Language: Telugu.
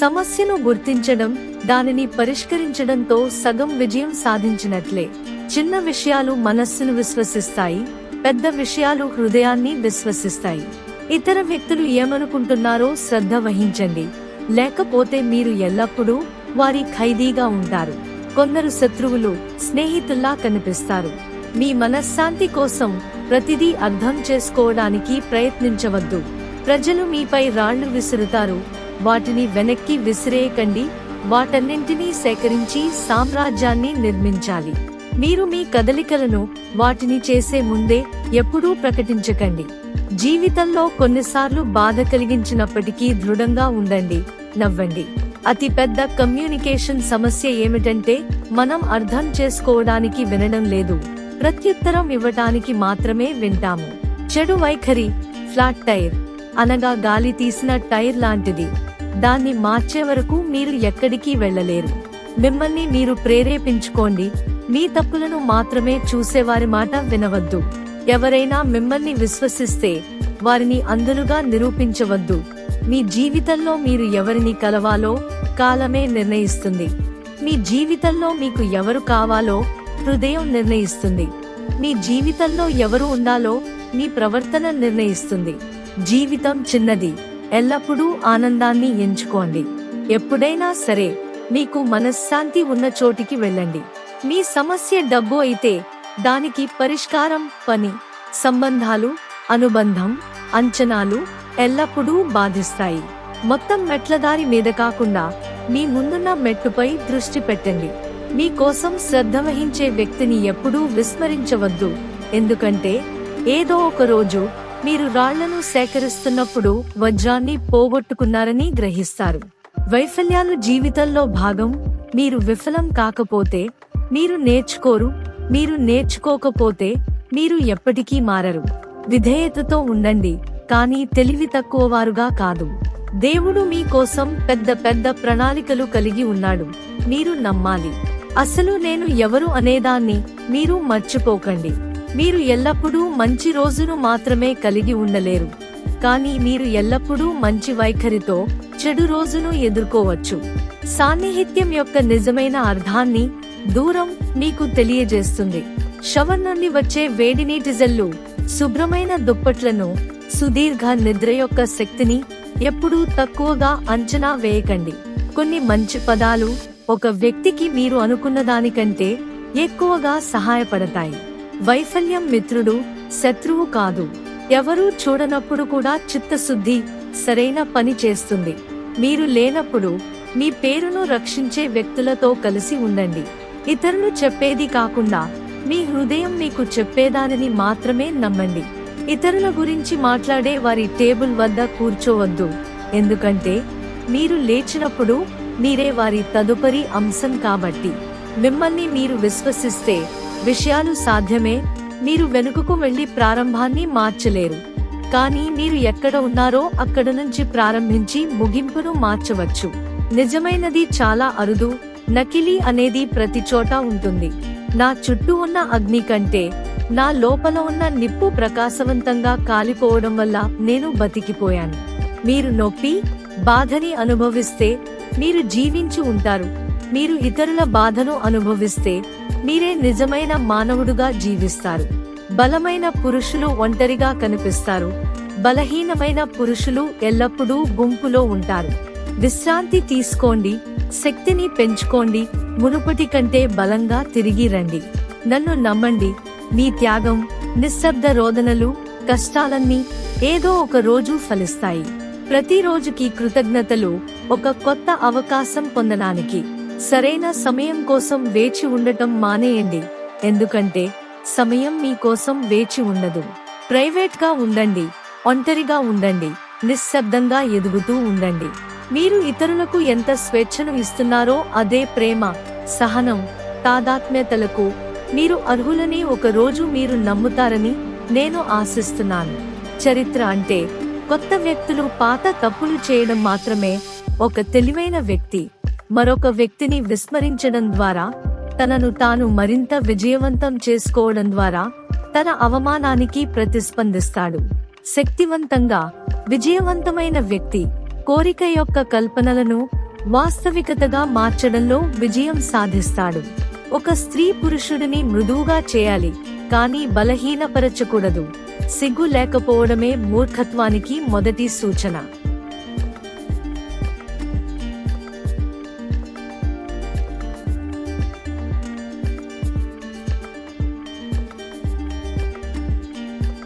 సమస్యను గుర్తించడం దానిని పరిష్కరించడంతో సగం విజయం సాధించినట్లే. చిన్న విషయాలు మనస్సును విశ్వసిస్తాయి పెద్ద విషయాలు హృదయాన్ని విశ్వసిస్తాయి. ఇతర వ్యక్తులు ఏమనుకుంటున్నారో శ్రద్ధ వహించండి. లేకపోతే మీరు ఎల్లప్పుడూ వారి ఖైదీగా ఉంటారు. కొందరు శత్రువులు స్నేహితుల్లా కనిపిస్తారు. మీ మనశ్శాంతి కోసం ప్రతిదీ అర్థం చేసుకోవడానికి ప్రయత్నించవద్దు. ప్రజలు మీపై రాళ్ళు విసురుతారు వాటిని వెనక్కి విసిరేయకండి. వాటన్నింటినీ సేకరించి సామ్రాజ్యాన్ని నిర్మించాలి. మీరు మీ కదలికలను వాటిని చేసే ముందే ఎప్పుడూ ప్రకటించకండి. జీవితంలో కొన్నిసార్లు బాధ కలిగించినప్పటికీ దృఢంగా ఉండండి. నవ్వండి. అతి పెద్ద కమ్యూనికేషన్ సమస్య ఏమిటంటే మనం అర్థం చేసుకోవడానికి వినడం లేదు. ప్రత్యుత్తరం ఇవ్వటానికి మాత్రమే వింటాము. చెడు వైఖరి ఫ్లాట్ టైర్. అనగా గాలి తీసిన టైర్ లాంటిది. దాన్ని మార్చే వరకు మీరు ఎక్కడికి వెళ్ళలేరు. మిమ్మల్ని మీరు ప్రేరేపించుకోండి. మీ తప్పులను మాత్రమే చూసేవారి మాట వినవద్దు. ఎవరైనా మిమ్మల్ని విశ్వసిస్తే వారిని అందులుగా నిరూపించవద్దు. మీ జీవితంలో మీరు ఎవరిని కలవాలో కాలమే నిర్ణయిస్తుంది. మీ జీవితంలో మీకు ఎవరు కావాలో హృదయం నిర్ణయిస్తుంది. మీ జీవితంలో ఎవరు ఉండాలో మీ ప్రవర్తన నిర్ణయిస్తుంది. జీవితం చిన్నది. ఎల్లప్పుడూ ఆనందాన్ని ఎంచుకోండి. ఎప్పుడైనా సరే మీకు మనశ్శాంతి ఉన్న చోటికి వెళ్ళండి. మీ సమస్య డబ్బు అయితే దానికి పరిష్కారం పని సంబంధాలు అనుబంధం అంచనాలు ఎల్లప్పుడూ బాధిస్తాయి. మొత్తం మెట్లదారి మీద కాకుండా మీ ముందున్న మెట్టుపై దృష్టి పెట్టండి. మీ కోసం శ్రద్ధ వహించే వ్యక్తిని ఎప్పుడూ విస్మరించవద్దు. ఎందుకంటే ఏదో ఒక రోజు మీరు రాళ్ళను సేకరిస్తున్నప్పుడు వజ్రాన్ని పోగొట్టుకున్నారని గ్రహిస్తారు. వైఫల్యాలు జీవితంలో భాగం. మీరు విఫలం కాకపోతే మీరు నేర్చుకోరు. మీరు నేర్చుకోకపోతే మీరు ఎప్పటికీ మారరు. విధేయతతో ఉండండి కానీ తెలివి తక్కువ వారుగా కాదు. దేవుడు మీ కోసం పెద్ద పెద్ద ప్రణాళికలు కలిగి ఉన్నాడు. మీరు నమ్మాలి. అసలు నేను ఎవరు అనేదాన్ని మీరు మర్చిపోకండి. మీరు ఎల్లప్పుడూ మంచి రోజును మాత్రమే కలిగి ఉండలేరు. కానీ మీరు ఎల్లప్పుడూ మంచి వైఖరితో చెడు రోజును ఎదుర్కోవచ్చు. సాన్నిహిత్యం యొక్క నిజమైన అర్థాన్ని దూరం మీకు తెలియజేస్తుంది. షవర్ నుండి వచ్చే వేడి నీటి జల్లు శుభ్రమైన దుప్పట్లను సుదీర్ఘ నిద్ర యొక్క శక్తిని ఎప్పుడూ తక్కువగా అంచనా వేయకండి. కొన్ని మంచి పదాలు ఒక వ్యక్తికి మీరు అనుకున్న దానికంటే ఎక్కువగా సహాయపడతాయి. వైఫల్యం మిత్రుడు శత్రువు కాదు. ఎవరూ చూడనప్పుడు కూడా చిత్తశుద్ధి సరైన పని చేస్తుంది. మీరు లేనప్పుడు మీ పేరును రక్షించే వ్యక్తులతో కలిసి ఉండండి. ఇతరులు చెప్పేది కాకుండా మీ హృదయం మీకు చెప్పేదానిని మాత్రమే నమ్మండి. ఇతరుల గురించి మాట్లాడే వారి టేబుల్ వద్ద కూర్చోవద్దు. ఎందుకంటే మీరు లేచినప్పుడు మీరే వారి తదుపరి అంశం కాబట్టి. మిమ్మల్ని మీరు విశ్వసిస్తే విషయాలు సాధ్యమే మీరు వెనుకకు వెళ్ళి ప్రారంభాన్ని మార్చలేరు. కానీ మీరు ఎక్కడ ఉన్నారో అక్కడ నుంచి ప్రారంభించి ముగింపును మార్చవచ్చు. నిజమైనది చాలా అరుదు నకిలీ అనేది ప్రతి చోట ఉంటుంది. నా చుట్టూ ఉన్న అగ్ని కంటే నా లోపల ఉన్న నిప్పు ప్రకాశవంతంగా కాలిపోవడం వల్ల నేను బతికిపోయాను. మీరు నొప్పి బాధని అనుభవిస్తే మీరు జీవించి ఉంటారు. మీరు ఇతరుల బాధను అనుభవిస్తే మీరే నిజమైన మానవుడుగా జీవిస్తారు. బలమైన పురుషులు ఒంటరిగా కనిపిస్తారు. బలహీనమైన పురుషులు ఎల్లప్పుడూ గుంపులో ఉంటారు. విశ్రాంతి తీసుకోండి శక్తిని పెంచుకోండి మునుపటి కంటే బలంగా తిరిగి రండి. నన్ను నమ్మండి మీ త్యాగం నిశ్శబ్ద రోదనలు కష్టాలన్నీ ఏదో ఒక రోజు ఫలిస్తాయి. ప్రతిరోజుకి కృతజ్ఞతలు ఒక కొత్త అవకాశం పొందడానికి. సరైన సమయం కోసం వేచి ఉండటం మానేయండి. ఎందుకంటే సమయం మీకోసం వేచి ఉండదు. ప్రైవేట్గా ఉండండి. ఒంటరిగా ఉండండి. నిశ్శబ్దంగా ఎదుగుతూ ఉండండి. మీరు ఇతరులకు ఎంత స్వేచ్ఛను ఇస్తున్నారో అదే ప్రేమ సహనం తాదాత్మ్యతలకు మీరు అర్హులని ఒకరోజు మీరు నమ్ముతారని నేను ఆశిస్తున్నాను. చరిత్ర అంటే కొత్త వ్యక్తులు పాత తప్పులు చేయడం మాత్రమే ఒక తెలివైన వ్యక్తి. మరొక వ్యక్తిని విస్మరించడం ద్వారా తనను తాను మరింత విజయవంతం చేసుకోవడం ద్వారా తన అవమానానికి ప్రతిస్పందిస్తాడు. శక్తివంతంగా విజయవంతమైన వ్యక్తి కోరిక యొక్క కల్పనలను వాస్తవికతగా మార్చడంలో విజయం సాధిస్తాడు. ఒక స్త్రీ పురుషుడిని మృదువుగా చేయాలి కానీ బలహీనపరచకూడదు. సిగ్గు లేకపోవడమే మూర్ఖత్వానికి మొదటి సూచన.